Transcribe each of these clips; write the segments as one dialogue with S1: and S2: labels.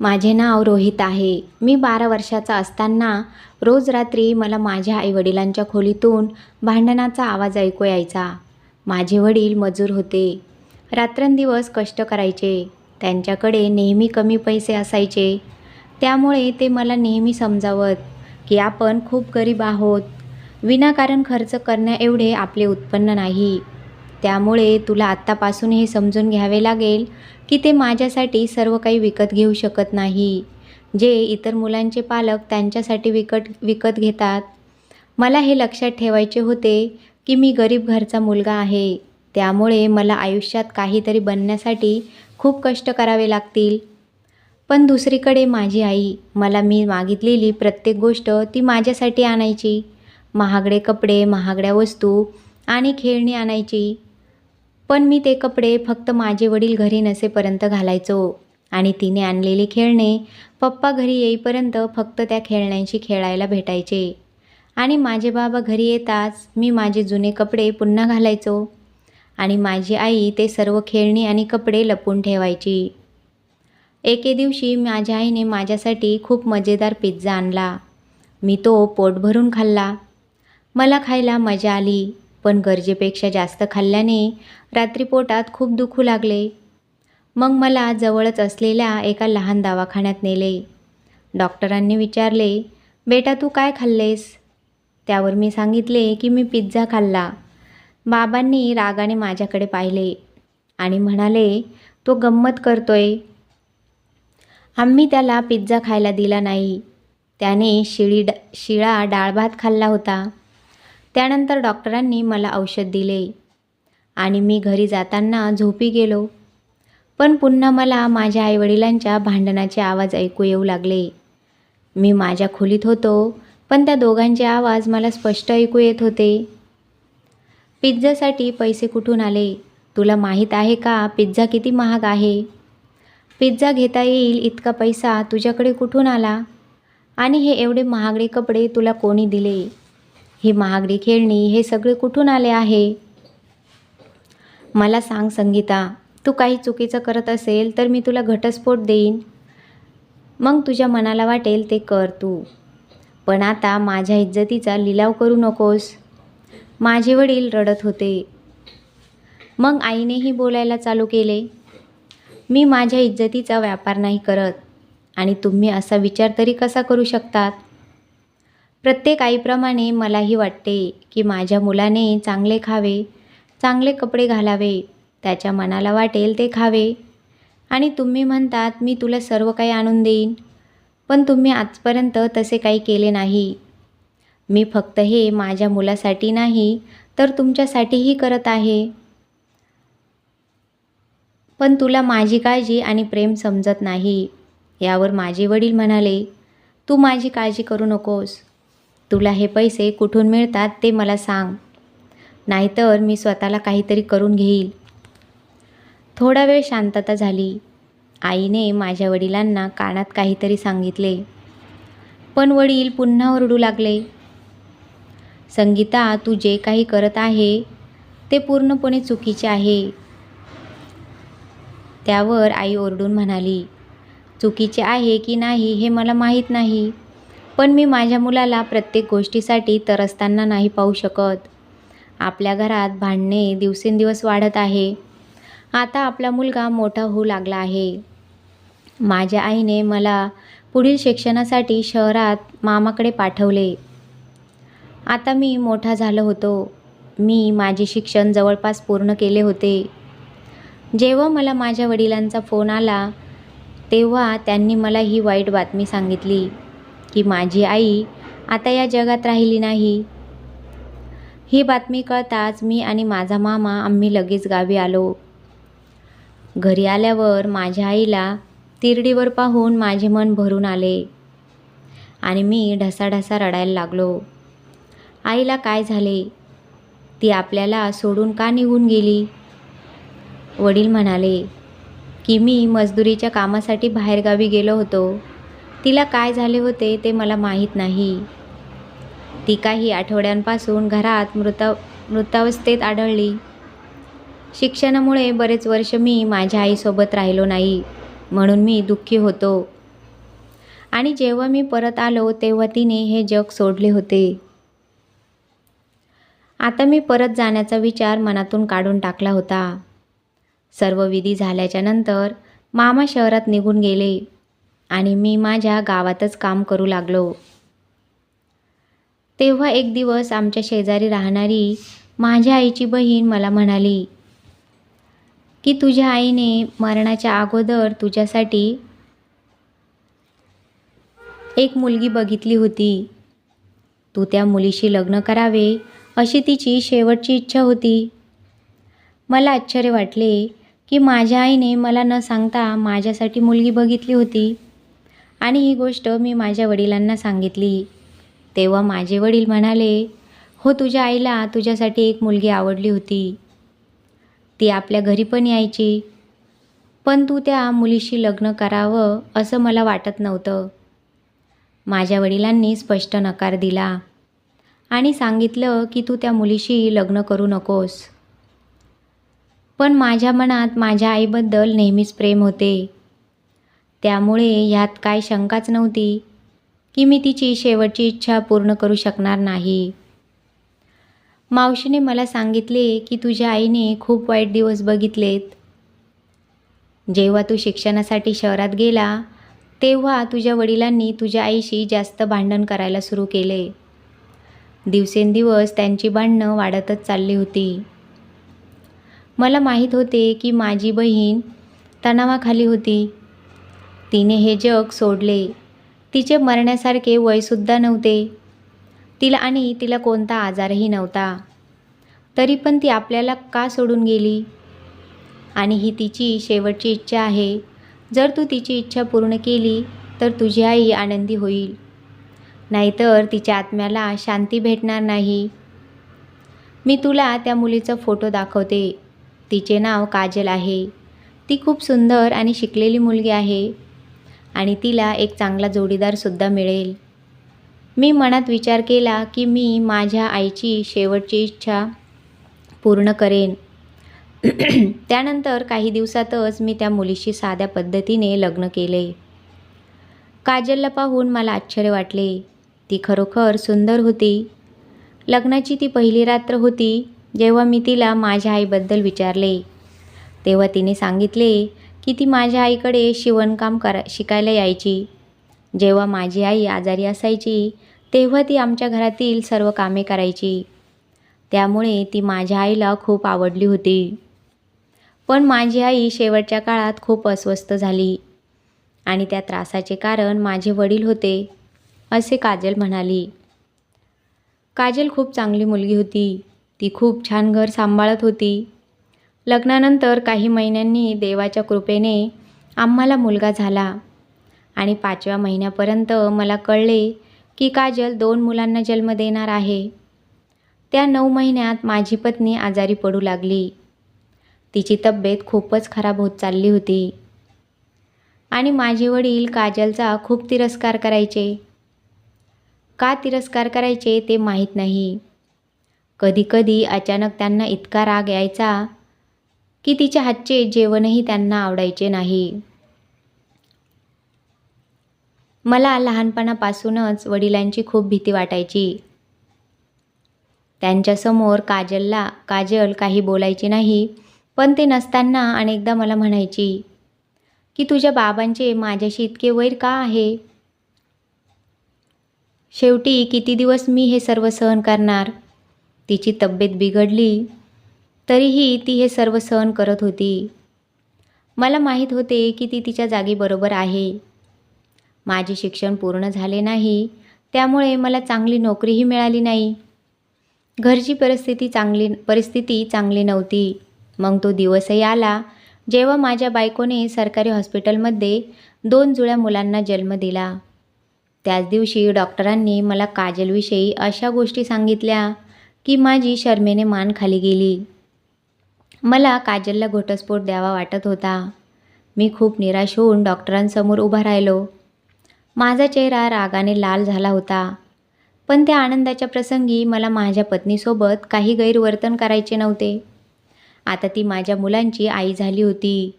S1: माझे नाव रोहित आहे. मी बारा वर्षाचा असताना रोज रात्री मला माझ्या आईवडिलांच्या खोलीतून भांडणाचा आवाज ऐकू यायचा. माझे वडील मजूर होते. रात्रंदिवस कष्ट करायचे. त्यांच्याकडे नेहमी कमी पैसे असायचे. त्यामुळे ते मला नेहमी समजावत की आपण खूप गरीब आहोत. विनाकारण खर्च करण्याएवढे आपले उत्पन्न नाही. त्यामुळे तुला आत्तापासून हे समजून घ्यावे लागेल की ते माझ्यासाठी सर्व काही विकत घेऊ शकत नाही. जे इतर मुलांचे पालक त्यांच्यासाठी विकत विकत घेतात. मला हे लक्षात ठेवायचे होते की मी गरीब घरचा मुलगा आहे. त्यामुळे मला आयुष्यात काहीतरी बनण्यासाठी खूप कष्ट करावे लागतील. पण दुसरीकडे माझी आई मला मी मागितलेली प्रत्येक गोष्ट ती माझ्यासाठी आणायची. महागडे कपडे महागड्या वस्तू आणि खेळणी आणायची. पण मी ते कपडे फक्त माझे वडील घरी नसेपर्यंत घालायचो. आणि तिने आणलेली खेळणे पप्पा घरी येईपर्यंत फक्त त्या खेळण्यांशी खेळायला भेटायचे. आणि माझे बाबा घरी येताच मी माझे जुने कपडे पुन्हा घालायचो. आणि माझी आई ते सर्व खेळणी आणि कपडे लपून ठेवायची. एके दिवशी माझ्या आईने माझ्यासाठी खूप मजेदार पिझ्झा आणला. मी तो पोट भरून खाल्ला. मला खायला मजा आली. पण गरजेपेक्षा जास्त खाल्ल्याने रात्री पोटात खूप दुखू लागले. मग मला जवळच असलेल्या एका लहान दवाखान्यात नेले. डॉक्टरांनी विचारले बेटा तू काय खाल्लेस? त्यावर मी सांगितले की मी पिझ्झा खाल्ला. बाबांनी रागाने माझ्याकडे पाहिले आणि म्हणाले तो गंमत करतोय. आम्ही त्याला पिझ्झा खायला दिला नाही. त्याने शिळी ड शिळा डाळ भात खाल्ला होता. त्यानंतर डॉक्टरांनी मला औषध दिले. आणि मी घरी जाताना झोपी गेलो. पण पुन्हा मला माझ्या आईवडिलांच्या भांडणाचे आवाज ऐकू येऊ लागले. मी माझ्या खोलीत होतो पण त्या दोघांचे आवाज मला स्पष्ट ऐकू येत होते. पिझ्झासाठी पैसे कुठून आले? तुला माहीत आहे का पिझ्झा किती महाग आहे? पिझ्झा घेता येईल इतका पैसा तुझ्याकडे कुठून आला? आणि हे एवढे महागडे कपडे तुला कोणी दिले? ही महागडी खेळणी हे सगळे कुठून आले आहे? मला सांग संगीता तू काही चुकीचं करत असेल तर मी तुला घटस्फोट देईन. मग तुझ्या मनाला वाटेल ते कर तू. पण आता माझ्या इज्जतीचा लिलाव करू नकोस. माझे वडील रडत होते. मग आईनेही बोलायला चालू केले. मी माझ्या इज्जतीचा व्यापार नाही करत आणि तुम्ही असा विचार तरी कसा करू शकतात? प्रत्येक आईप्रमाणे मलाही वाटते की माझ्या मुलाने चांगले खावे चांगले कपडे घालावे त्याच्या मनाला वाटेल ते खावे. आणि तुम्ही म्हणतात मी तुला सर्व काही आणून देईन पण तुम्ही आजपर्यंत तसे काही केले नाही. मी फक्त हे माझ्या मुलासाठी नाही तर तुमच्यासाठीही करत आहे. पण तुला माझी काळजी आणि प्रेम समजत नाही. यावर माझे वडील म्हणाले तू माझी काळजी करू नकोस. तुला हे पैसे कुठून मिळतात ते मला सांग. नाहीतर मी स्वतःला काहीतरी करून घेईल. थोडा वेळ शांतता झाली. आईने माझ्या वडिलांना कानात काहीतरी सांगितले. पण वडील पुन्हा ओरडू लागले. संगीता तू जे काही करत आहे ते पूर्णपणे चुकीचे आहे. त्यावर आई ओरडून म्हणाली चुकीचे आहे की नाही हे मला माहीत नाही. पण मी माझ्या मुलाला प्रत्येक गोष्टीसाठी तरसताना नाही पाहू शकत. आपल्या घरात भांडणे दिवसेंदिवस वाढत आहे. आता आपला मुलगा मोठा होऊ लागला आहे. माझ्या आईने मला पुढील शिक्षणासाठी शहरात मामाकडे पाठवले. आता मी मोठा झालो होतो. मी माझे शिक्षण जवळपास पूर्ण केले होते. जेव्हा मला माझ्या वडिलांचा फोन आला तेव्हा त्यांनी मला ही वाईट बातमी सांगितली. की माझी आई आता या जगात राहिली नाही. ही बातमी कळताच मी आणि माझा मामा आम्ही लगेच गावी आलो. घरी आल्यावर माझ्या आईला तिरडीवर पाहून माझे मन भरून आले आणि मी ढसाढसा रडायला लागलो. आईला काय झाले? ती आपल्याला सोडून का निघून गेली? वडील म्हणाले की मी मजदुरीच्या कामासाठी बाहेरगावी गेलो होतो. तिला काय झाले होते ते मला माहीत नाही. ती काही आठवड्यांपासून घरात मृत मृतावस्थेत आढळली. शिक्षणामुळे बरेच वर्ष मी माझ्या आईसोबत राहिलो नाही म्हणून मी दुःखी होतो. आणि जेव्हा मी परत आलो तेव्हा तिने हे जग सोडले होते. आता मी परत जाण्याचा विचार मनातून काढून टाकला होता. सर्व विधी झाल्याच्यानंतर मामा शहरात निघून गेले. आणि मी माझ्या गावातच काम करू लागलो. तेव्हा एक दिवस आमच्या शेजारी राहणारी माझ्या आईची बहीण मला म्हणाली की तुझ्या आईने मरणाच्या अगोदर तुझ्यासाठी एक मुलगी बघितली होती. तू त्या मुलीशी लग्न करावे अशी तिची शेवटची इच्छा होती. मला आश्चर्य वाटले की माझ्या आईने मला न सांगता माझ्यासाठी मुलगी बघितली होती. आणि ही गोष्ट मी माझ्या वडिलांना सांगितली. तेव्हा माझे वडील म्हणाले हो तुझ्या आईला तुझ्यासाठी एक मुलगी आवडली होती. ती आपल्या घरी पण यायची. पण तू त्या मुलीशी लग्न करावं असं मला वाटत नव्हतं. माझ्या वडिलांनी स्पष्ट नकार दिला आणि सांगितलं की तू त्या मुलीशी लग्न करू नकोस. पण माझ्या मनात माझ्या आईबद्दल नेहमीच प्रेम होते. त्यामुळे ह्यात काय शंकाच नव्हती की मी तिची शेवटची इच्छा पूर्ण करू शकणार नाही. मावशीने मला सांगितले की तुझ्या आईने खूप वाईट दिवस बघितलेत. जेव्हा तू शिक्षणासाठी शहरात गेला तेव्हा तुझ्या वडिलांनी तुझ्या आईशी जास्त भांडण करायला सुरू केले. दिवसेंदिवस त्यांची भांडणं वाढतच चालली होती. मला माहीत होते की माझी बहीण तणावाखाली होती. तिने हे जग सोडले. तिचे मरण्यासारखे वयसुद्धा नव्हते. तिला आणि तिला कोणता आजारही नव्हता. तरी पण ती आपल्याला का सोडून गेली? आणि ही तिची शेवटची इच्छा आहे. जर तू तिची इच्छा पूर्ण केली तर तुझी आई आनंदी होईल. नाहीतर तिच्या आत्म्याला शांती भेटणार नाही. मी तुला त्या मुलीचा फोटो दाखवते. तिचे नाव काजल आहे. ती खूप सुंदर आणि शिकलेली मुलगी आहे. आणि तिला एक चांगला जोडीदारसुद्धा मिळेल. मी मनात विचार केला की मी माझ्या आईची शेवटची इच्छा पूर्ण करेन. त्यानंतर काही दिवसातच मी त्या मुलीशी साध्या पद्धतीने लग्न केले. काजलला पाहून मला आश्चर्य वाटले. ती खरोखर सुंदर होती. लग्नाची ती पहिली रात्र होती जेव्हा मी तिला माझ्या आईबद्दल विचारले. तेव्हा तिने सांगितले की ती माझ्या आईकडे शिवणकाम करा शिकायला यायची. जेव्हा माझी आई आजारी असायची तेव्हा ती आमच्या घरातील सर्व कामे करायची. त्यामुळे ती माझ्या आईला खूप आवडली होती. पण माझी आई शेवटच्या काळात खूप अस्वस्थ झाली आणि त्या त्रासाचे कारण माझे वडील होते असे काजल म्हणाली. काजल खूप चांगली मुलगी होती. ती खूप छान घर सांभाळत होती. लग्नानंतर काही महिन्यांनी देवाच्या कृपेने आम्हाला मुलगा झाला. आणि पाचव्या महिन्यापर्यंत मला कळले की काजल दोन मुलांना जन्म देणार आहे. त्या नऊ महिन्यात माझी पत्नी आजारी पडू लागली. तिची तब्येत खूपच खराब होत चालली होती. आणि माझे वडील काजलचा खूप तिरस्कार करायचे. का तिरस्कार करायचे ते माहीत नाही. कधीकधी अचानक त्यांना इतका राग यायचा की तिच्या हातचे जेवणही त्यांना आवडायचे नाही. मला लहानपणापासूनच वडिलांची खूप भीती वाटायची. त्यांच्यासमोर काजलला काजल काही बोलायची नाही पण ते नसताना अनेकदा मला म्हणायची की तुझ्या बाबांचे माझ्याशी इतके वैर का आहे? शेवटी किती दिवस मी हे सर्व सहन करणार? तिची तब्येत बिघडली तरीही ती हे सर्व सहन करत होती. मला माहीत होते की ती तिच्या जागी बरोबर आहे. माझे शिक्षण पूर्ण झाले नाही त्यामुळे मला चांगली नोकरीही मिळाली नाही. घरची परिस्थिती चांगली परिस्थिती चांगली नव्हती. मग तो दिवसही आला जेव्हा माझ्या बायकोने सरकारी हॉस्पिटलमध्ये दोन जुळ्या मुलांना जन्म दिला. त्याच दिवशी डॉक्टरांनी मला काजलविषयी अशा गोष्टी सांगितल्या की माझी शर्मेने मान खाली गेली. मला काजलला घटस्फोट द्यावा वाटत होता. मी खूप निराश होऊन डॉक्टरांसमोर उभा राहिलो. माझा चेहरा रागाने लाल झाला होता. पण त्या आनंदाच्या प्रसंगी मला माझ्या पत्नीसोबत काही गैरवर्तन करायचे नव्हते. आता ती माझ्या मुलांची आई झाली होती.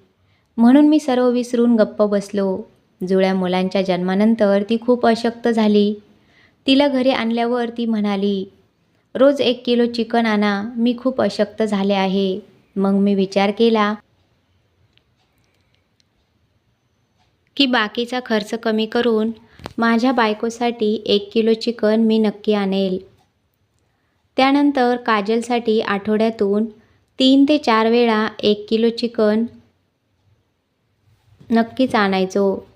S1: म्हणून मी सर्व विसरून गप्प बसलो. जुळ्या मुलांच्या जन्मानंतर ती खूप अशक्त झाली. तिला घरी आणल्यावर ती म्हणाली रोज एक किलो चिकन आणा मी खूप अशक्त झाले आहे. मग मी विचार केला की बाकीचा खर्च कमी करून माझ्या बायकोसाठी एक किलो चिकन मी नक्की आणेल. त्यानंतर काजलसाठी आठवड्यातून तीन ते चार वेळा एक किलो चिकन नक्कीच आणायचो.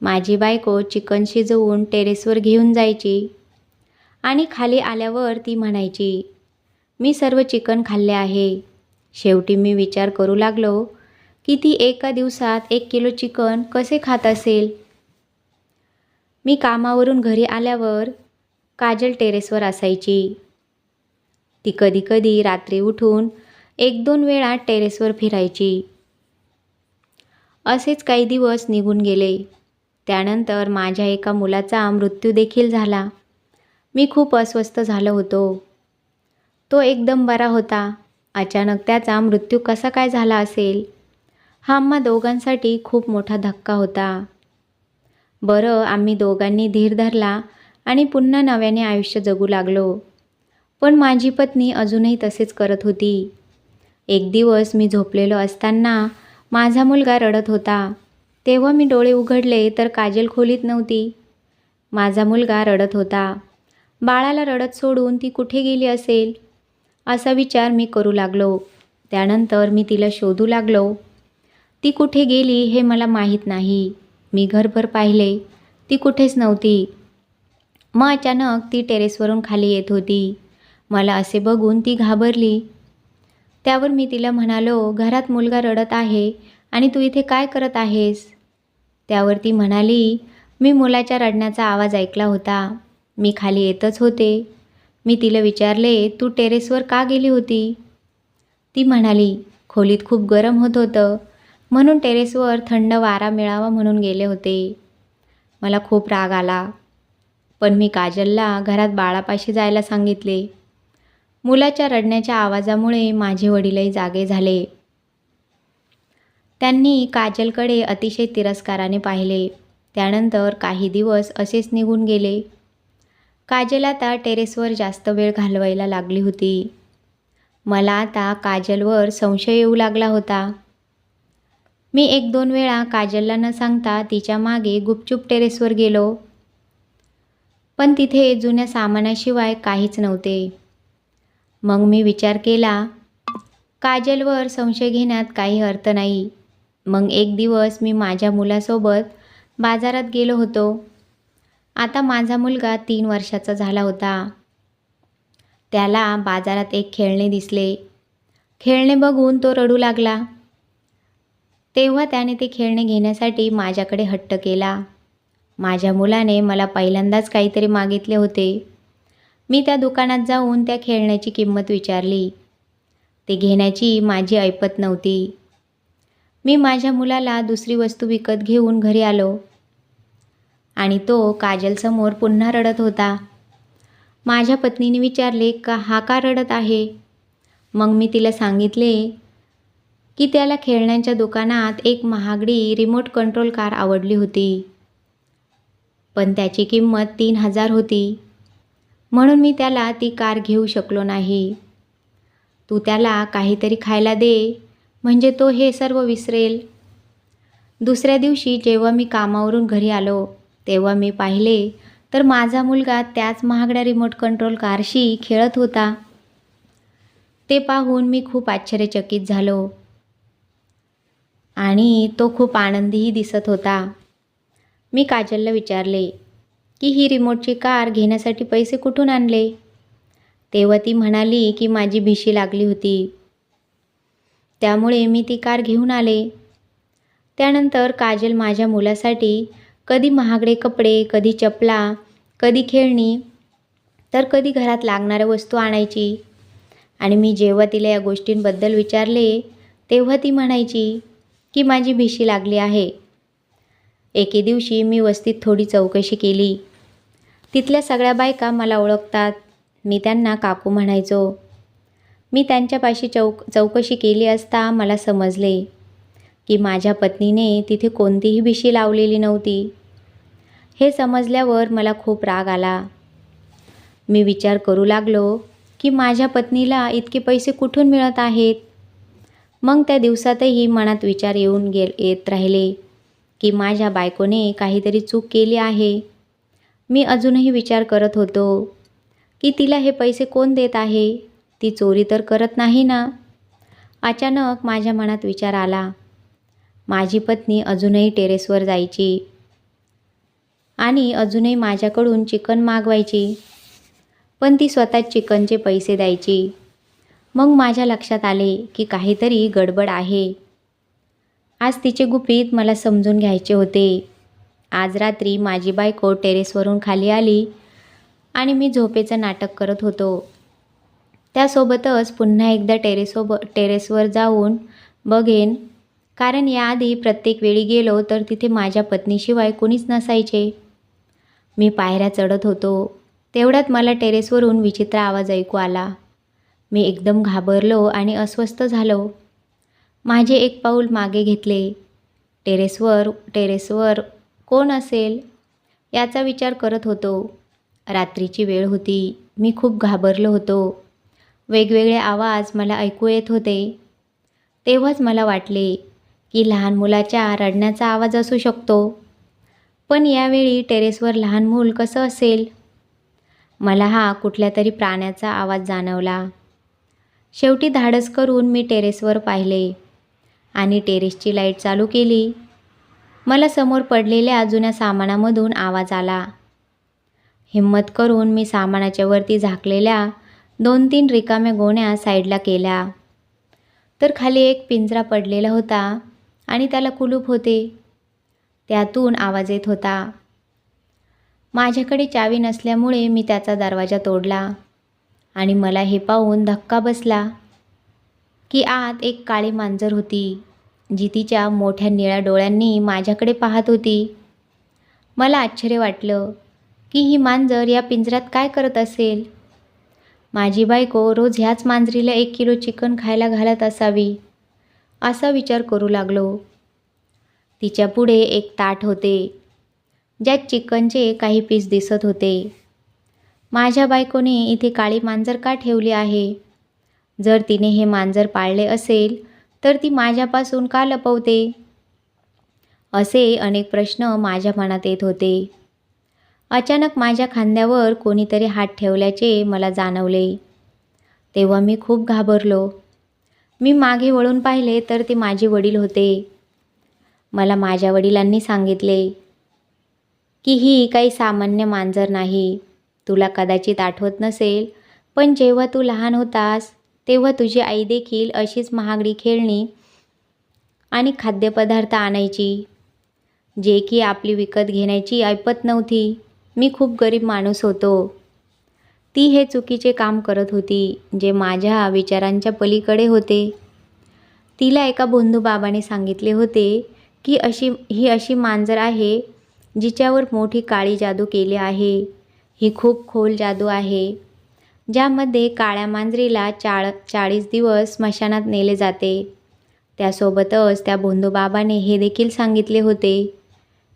S1: माझी बायको चिकन शिजवून टेरेसवर घेऊन जायची आणि खाली आल्यावर ती म्हणायची मी सर्व चिकन खाल्ले आहे. शेवटी मी विचार करू लागलो की ती एका दिवसात एक किलो चिकन कसे खात असेल? मी कामावरून घरी आल्यावर काजल टेरेसवर असायची. ती कधीकधी रात्री उठून एक दोन वेळा टेरेसवर फिरायची. असेच काही दिवस निघून गेले. त्यानंतर माझ्या एका मुलाचा मृत्यू देखील झाला. मी खूप अस्वस्थ झालो होतो. तो एकदम बरा होता. अचानक त्याचा मृत्यू कसा काय झाला असेल? हा आम्हा दोघांसाठी खूप मोठा धक्का होता. बरं आम्ही दोघांनी धीर धरला आणि पुन्हा नव्याने आयुष्य जगू लागलो. पण माझी पत्नी अजूनही तसेच करत होती. एक दिवस मी झोपलेलो असताना माझा मुलगा रडत होता. तेव्हा मी डोळे उघडले तर काजल खोलीत नव्हती. माझा मुलगा रडत होता. बाळाला रडत सोडून ती कुठे गेली असेल? असा विचार मी करू लागलो. त्यानंतर मी तिला शोधू लागलो. ती कुठे गेली हे मला माहीत नाही. मी घरभर पाहिले. ती कुठेच नव्हती. मग अचानक ती टेरेसवरून खाली येत होती. मला असे बघून ती घाबरली. त्यावर मी तिला म्हणालो घरात मुलगा रडत आहे आणि तू इथे काय करत आहेस? त्यावर ती म्हणाली मी मुलाच्या रडण्याचा आवाज ऐकला होता. मी खाली येतच होते. मी तिला विचारले तू टेरेसवर का गेली होती? ती म्हणाली खोलीत खूप गरम होत होतं. म्हणून टेरेसवर थंड वारा मिळावा म्हणून गेले होते. मला खूप राग आला. पण मी काजलला घरात बाळापाशी जायला सांगितले. मुलाच्या रडण्याच्या आवाजामुळे माझे वडीलही जागे झाले. त्यांनी काजलकडे अतिशय तिरस्काराने पाहिले. त्यानंतर काही दिवस असेच निघून गेले. काजल आता टेरेसवर जास्त वेळ घालवायला लागली होती. मला आता काजलवर संशय येऊ लागला होता. मी एक दोन वेळा काजलला न सांगता तिच्यामागे गुपचूप टेरेसवर गेलो. पण तिथे जुन्या सामानाशिवाय काहीच नव्हते. मग मी विचार केला काजलवर संशय घेण्यात काही अर्थ नाही. मग एक दिवस मी माझ्या मुलासोबत बाजारात गेलो होतो. आता माझा मुलगा तीन वर्षाचा झाला होता. त्याला बाजारात एक खेळणे दिसले. खेळणे बघून तो रडू लागला. तेव्हा त्याने ते खेळणे घेण्यासाठी माझ्याकडे हट्ट केला. माझ्या मुलाने मला पहिल्यांदाच काहीतरी मागितले होते. मी त्या दुकानात जाऊन त्या खेळण्याची किंमत विचारली. ते घेण्याची माझी ऐपत नव्हती. मी माझ्या मुलाला दुसरी वस्तू विकत घेऊन घरी आलो. आणि तो काजलसमोर पुन्हा रडत होता. माझ्या पत्नीने विचारले का हा का रडत आहे? मग मी तिला सांगितले की त्याला खेळण्यांच्या दुकानात एक महागडी रिमोट कंट्रोल कार आवडली होती. पण त्याची किंमत तीन हजार होती. म्हणून मी त्याला ती कार घेऊ शकलो नाही. तू त्याला काहीतरी खायला दे म्हणजे तो हे सर्व विसरेल. दुसऱ्या दिवशी जेव्हा मी कामावरून घरी आलो तेव्हा मी पाहिले तर माझा मुलगा त्याच महागड्या रिमोट कंट्रोल कारशी खेळत होता. ते पाहून मी खूप आश्चर्यचकित झालो. आणि तो खूप आनंदीही दिसत होता. मी काजलला विचारले की ही रिमोटची कार घेण्यासाठी पैसे कुठून आणले? तेव्हा ती म्हणाली की माझी भिशी लागली होती. त्यामुळे मी ती कार घेऊन आले. त्यानंतर काजल माझ्या मुलासाठी कधी महागडे कपडे कधी चपला कधी खेळणी तर कधी घरात लागणाऱ्या वस्तू आणायची. आणि मी जेव्हा तिला या गोष्टींबद्दल विचारले तेव्हा ती म्हणायची की माझी भिशी लागली आहे. एके दिवशी मी वस्तीत थोडी चौकशी केली. तिथल्या सगळ्या बायका मला ओळखतात. मी त्यांना काकू म्हणायचो. मी त्यांच्यापाशी चौक चौकशी केली असता मला समजले की माझ्या पत्नीने तिथे कोणतीही भिशी लावलेली नव्हती. हे समजल्यावर मला खूप राग आला. मी विचार करू लागलो की माझ्या पत्नीला इतके पैसे कुठून मिळत आहेत? मग त्या दिवसातही मनात विचार येऊन गे येत राहिले की माझ्या बायकोने काहीतरी चूक केली आहे. मी अजूनही विचार करत होतो की तिला हे पैसे कोण देत आहे? ती चोरी तर करत नाही ना? अचानक माझ्या मनात विचार आला. माझी पत्नी अजूनही टेरेसवर जायची. आणि अजूनही माझ्याकडून चिकन मागवायची. पण ती स्वतःच चिकनचे पैसे द्यायची. मग माझ्या लक्षात आले की काहीतरी गडबड आहे. आज तिचे गुपित मला समजून घ्यायचे होते. आज रात्री माझी बायको टेरेसवरून खाली आली आणि मी झोपेचं नाटक करत होतो. त्यासोबतच पुन्हा एकदा टेरेसोब टेरेसवर जाऊन बघेन. कारण याआधी प्रत्येक वेळी गेलो तर तिथे माझ्या पत्नीशिवाय कोणीच नसायचे. मी पायऱ्या चढत होतो. तेवढ्यात मला टेरेसवरून विचित्र आवाज ऐकू आला. मी एकदम घाबरलो आणि अस्वस्थ झालो. माझे एक पाऊल मागे घेतले. टेरेसवर टेरेसवर कोण असेल? याचा विचार करत होतो. रात्रीची वेळ होती. मी खूप घाबरलो होतो. वेगवेगळे आवाज मला ऐकू येत होते. तेव्हाच मला वाटले की लहान मुलाच्या रडण्याचा आवाज असू शकतो. पण यावेळी टेरेसवर लहान मूल कसं असेल? मला हा कुठल्या तरी प्राण्याचा आवाज जाणवला. शेवटी धाडस करून मी टेरेसवर पाहिले आणि टेरेसची लाइट चालू केली. मला समोर पडलेल्या जुन्या सामानामधून आवाज आला. हिम्मत करून मी सामानाच्या वरती झाकलेल्या दोन तीन रिकाम्या गोण्या साईडला केल्या. तर खाली एक पिंजरा पडलेला होता आणि त्याला कुलूप होते. त्यातून आवाज येत होता. माझ्याकडे चावी नसल्यामुळे मी त्याचा दरवाजा तोडला आणि मला हे पाहून धक्का बसला की आत एक काळी मांजर होती जी तिच्या मोठ्या निळ्या डोळ्यांनी माझ्याकडे पाहत होती. मला आश्चर्य वाटलं की ही मांजर या पिंजऱ्यात काय करत असेल? माझी बायको रोज ह्याच मांजरीला एक किलो चिकन खायला घालत असावी असा विचार करू लागलो. तिच्या पुढे एक ताट होते ज्यात चिकनचे काही पीस दिसत होते. माझ्या बायकोने इथे काळी मांजर का ठेवली आहे? जर तिने हे मांजर पाळले असेल तर ती माझ्यापासून का लपवते? असे अनेक प्रश्न माझ्या मनात येत होते. अचानक माझ्या खांद्यावर कोणीतरी हात ठेवल्याचे मला जाणवले. तेव्हा मी खूप घाबरलो. मी मागे वळून पाहिले तर ते माझे वडील होते. मला माझ्या वडिलांनी सांगितले की ही काही सामान्य मांजर नाही. तुला कदाचित आठवत नसेल पण जेव्हा तू लहान होतास तेव्हा तुझी आई देखील अशीच महागडी खेळणी आणि खाद्यपदार्थ आणायची. जे की आपली विकत घेण्याची ऐपत नव्हती. मी खूप गरीब माणूस होतो. ती हे चुकीचे काम करत होती जे माझ्या विचारांच्या पलीकडे होते. तिला एका बाबाने सांगितले होते की अशी ही अशी मांजर आहे जिच्यावर मोठी काळी जादू केली आहे. ही खूप खोल जादू आहे ज्यामध्ये काळ्या मांजरीला चाळ चाळीस दिवस स्मशानात नेले जाते. त्यासोबतच त्या बाबाने हे देखील सांगितले होते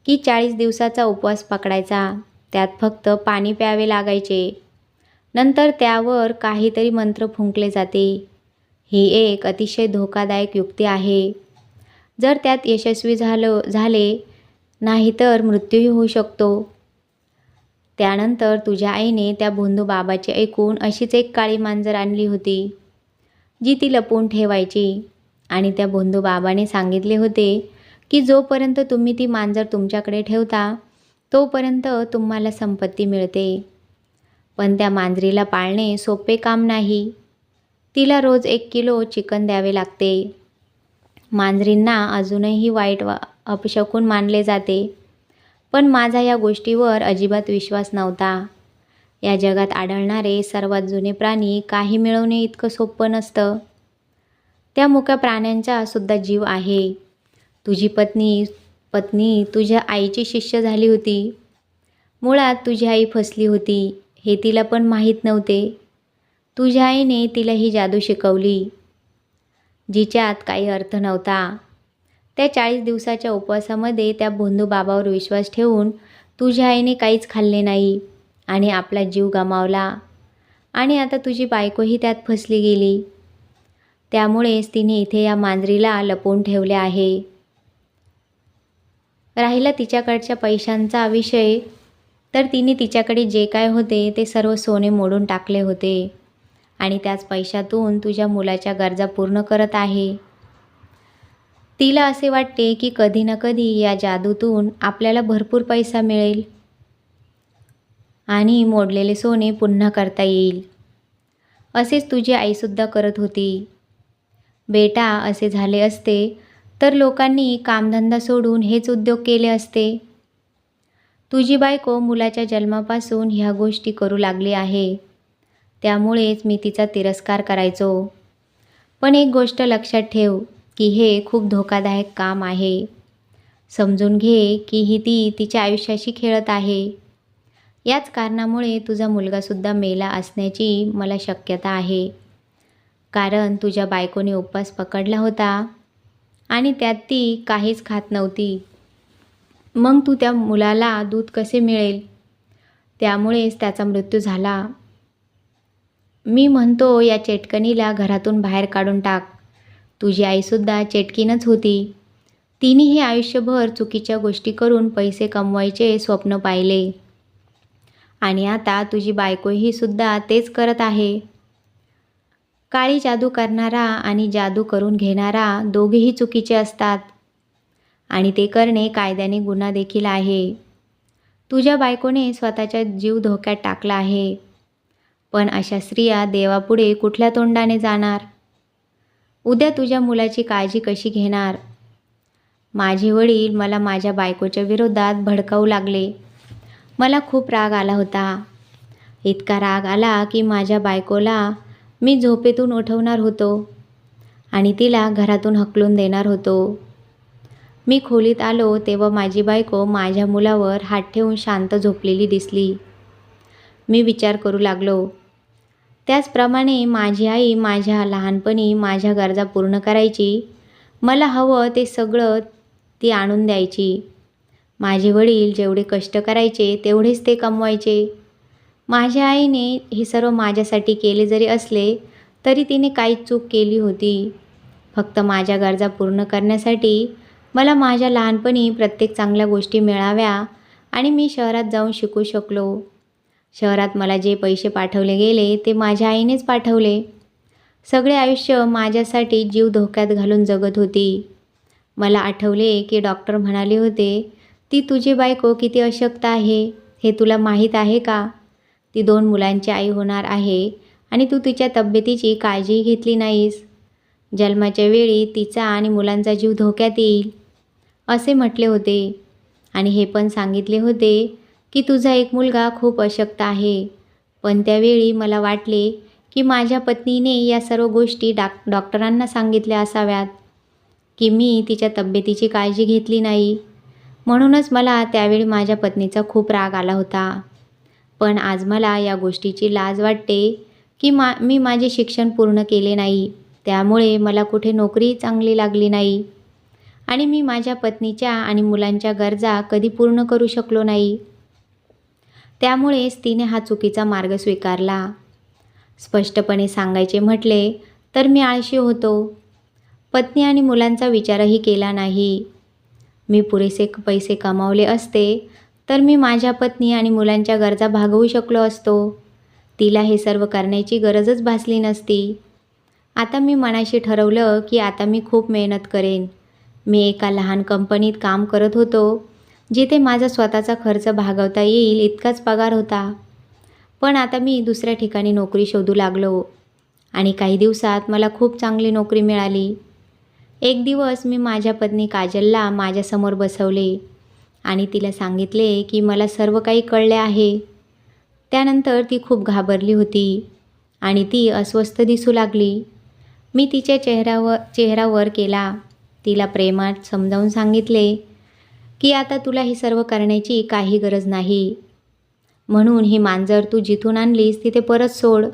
S1: की चाळीस दिवसाचा उपवास पकडायचा त्यात फक्त पाणी प्यावे लागायचे. नंतर त्यावर काहीतरी मंत्र फुंकले जाते. ही एक अतिशय धोकादायक युक्ती आहे. जर त्यात यशस्वी झालं झाले नाही तर मृत्यूही होऊ शकतो. त्यानंतर तुझ्या आईने त्या भोंदू बाबाचे ऐकून अशीच एक काळी मांजर आणली होती जी ती लपवून ठेवायची. आणि त्या भोंदू बाबाने सांगितले होते की जोपर्यंत तुम्ही ती मांजर तुमच्याकडे ठेवता तोपर्यंत तुम्हाला संपत्ती मिळते. पण त्या मांजरीला पाळणे सोपे काम नाही. तिला रोज एक किलो चिकन द्यावे लागते. मांजरींना अजूनही वाईट वा अपशकून मानले जाते. पण माझा या गोष्टीवर अजिबात विश्वास नव्हता. या जगात आढळणारे सर्वात जुने प्राणी काही मिळवणे इतकं सोपं नसतं. त्या मुक्या प्राण्यांचा सुद्धा जीव आहे. तुझी पत्नी पत्नी तुझ्या आईची शिष्य झाली होती. मुळात तुझी आई फसली होती हे तिला पण माहीत नव्हते. तुझ्या आईने तिला ही जादू शिकवली. जिच्यात काही अर्थ नव्हता. त्या चाळीस दिवसाच्या उपवासामध्ये त्या भोंदू बाबावर विश्वास ठेवून तुझ्या आईने काहीच खाल्ले नाही आणि आपला जीव गमावला आणि आता तुझी बायकोही त्यात फसली गेली. त्यामुळेच तिने इथे या मांजरीला लपवून ठेवले आहे. राहिला तिच्याकडच्या पैशांचा विषय तर तिने तिच्याकडे जे काय होते ते सर्व सोने मोडून टाकले होते. आणि त्याच पैशातून तुझ्या मुलाच्या गरजा पूर्ण करत आहे. तिला असे वाटते की कधी ना कधी या जादूतून आपल्याला भरपूर पैसा मिळेल. आणि मोडलेले सोने पुन्हा करता येईल. असेच तुझी आईसुद्धा करत होती. बेटा असे झाले असते तर लोकांनी कामधंदा सोडून हेच उद्योग केले असते. तुझी बायको मुलाच्या जन्मापासून ह्या गोष्टी करू लागली आहे. त्यामुळेच मी तिचा तिरस्कार करायचो. पण एक गोष्ट लक्षात ठेव की हे खूप धोकादायक काम आहे. समजून घे की ही ती तिच्या आयुष्याशी खेळत आहे. याच कारणामुळे तुझा मुलगासुद्धा मेला असण्याची मला शक्यता आहे. कारण तुझ्या बायकोने उपवास पकडला होता आणि त्यात ती काहीच खात नव्हती. मग तू त्या मुलाला दूध कसे मिळेल? त्यामुळेच त्याचा मृत्यू झाला. मी म्हणतो या चेटकणीला घरातून बाहेर काढून टाक. तुझी आईसुद्धा चेटकीनच होती. तिनेही आयुष्यभर चुकीच्या गोष्टी करून पैसे कमवायचे स्वप्न पाहिले. आणि आता तुझी बायकोही सुद्धा तेच करत आहे. काळी जादू करणारा आणि जादू करून घेणारा दोघेही चुकीचे असतात. आणि ते करणे कायद्याने गुन्हा देखील आहे. तुझ्या बायकोने स्वतःचा जीव धोक्यात टाकला आहे. पण अशा स्त्रिया देवापुढे कुठल्या तोंडाने जाणार? उद्या तुझ्या मुलाची काळजी कशी घेणार? माझे वडील मला माझ्या बायकोच्या विरोधात भडकावू लागले. मला खूप राग आला होता. इतका राग आला की माझ्या बायकोला मी झोपेतून उठवणार होतो आणि तिला घरातून हकलून देणार होतो. मी खोलीत आलो तेव्हा माझी बायको माझ्या मुलावर हात ठेवून शांत झोपलेली दिसली. मी विचार करू लागलो. त्याचप्रमाणे माझी आई माझ्या लहानपणी माझ्या गरजा पूर्ण करायची. मला हवं ते सगळं ती आणून द्यायची. माझे वडील जेवढे कष्ट करायचे तेवढेच ते कमवायचे. माझ्या आईने हे सर्व माझ्यासाठी केले जरी असले तरी तिने काही चूक केली होती. फक्त माझ्या गरजा पूर्ण करण्यासाठी मला माझ्या लहानपणी प्रत्येक चांगल्या गोष्टी मिळाव्या आणि मी शहरात जाऊन शिकू शकलो. शहरात मला जे पैसे पाठवले गेले ते माझ्या आईनेच पाठवले. सगळे आयुष्य माझ्यासाठी जीव धोक्यात घालून जगत होती. मला आठवले की डॉक्टर म्हणाले होते ती तुझी बायको किती अशक्त आहे हे तुला माहीत आहे का? ती दोन मुलांची आई होणार आहे आणि तू तिच्या तब्येतीची काळजीही घेतली नाहीस. जन्माच्या वेळी तिचा आणि मुलांचा जीव धोक्यात येईल. असे म्हटले होते. आणि हे पण सांगितले होते की तुझा एक मुलगा खूप अशक्त आहे. पण त्यावेळी मला वाटले की माझ्या पत्नीने या सर्व गोष्टी डाक डॉक्टरांना सांगितल्या असाव्यात की मी तिच्या तब्येतीची काळजी घेतली नाही. म्हणूनच मला त्यावेळी माझ्या पत्नीचा खूप राग आला होता. पण आज मला या गोष्टीची लाज वाटते की मा मी माझे शिक्षण पूर्ण केले नाही. त्यामुळे मला कुठे नोकरी चांगली लागली नाही. आणि मी माझ्या पत्नीच्या आणि मुलांच्या गरजा कधी पूर्ण करू शकलो नाही. त्यामुळेच तिने हा चुकीचा मार्ग स्वीकारला. स्पष्टपणे सांगायचे म्हटले तर मी आळशी होतो. पत्नी आणि मुलांचा विचारही केला नाही. मी पुरेसे पैसे कमावले असते तर मी माझ्या पत्नी आणि मुलांच्या गरजा भागवू शकलो असतो. तिला हे सर्व करण्याची गरजच भासली नसती. आता मी मनाशी ठरवलं की आता मी खूप मेहनत करेन. मी एका लहान कंपनीत काम करत होतो. जिथे माझा स्वतःचा खर्च भागवता येईल इतकाच पगार होता. पण आता मी दुसऱ्या ठिकाणी नोकरी शोधू लागलो आणि काही दिवसात मला खूप चांगली नोकरी मिळाली. एक दिवस मी माझ्या पत्नी काजलला माझ्यासमोर बसवले आणि तिला सांगितले की मला सर्व काही कळले आहे. त्यानंतर ती खूप घाबरली होती आणि ती अस्वस्थ दिसू लागली. मी तिच्या चेहऱ्यावर चेहरावर केला. तिला प्रेमात समजावून सांगितले की आता तुला हे सर्व करण्याची काही गरज नाही. म्हणून ही मांजर तू जिथून आणलीस तिथे परत सोड.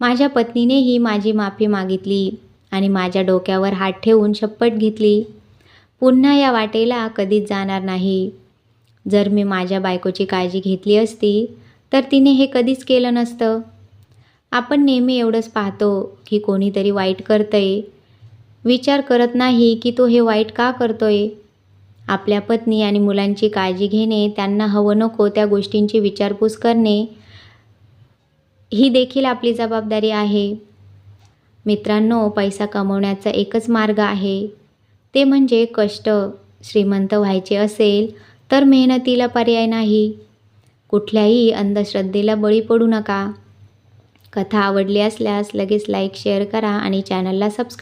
S1: माझ्या पत्नीनेही माझी माफी मागितली आणि माझ्या डोक्यावर हात ठेवून शपथ घेतली. पुन्हा या वाटेला कधीच जाणार नाही. जर मी माझ्या बायकोची काळजी घेतली असती तर तिने हे कधीच केलं नसतं. आपण नेहमी एवढंच पाहतो की कोणीतरी वाईट करतंय. विचार करत नाही की तो हे वाईट का करतोय? आपल्या पत्नी आणि मुलांची काळजी घेणे त्यांना हवं नको त्या गोष्टींची विचारपूस करणे ही देखील आपली जबाबदारी आहे. मित्रांनो पैसा कमवण्याचा एकच मार्ग आहे. ते म्हणजे कष्ट. श्रीमंत व्हायचे असेल तर मेहनतीला पर्याय नाही. कुठल्याही अंधश्रद्धेला बळी पडू नका. कथा आवडली असल्यास लगेच लाईक शेअर करा आणि चॅनलला सबस्क्राईब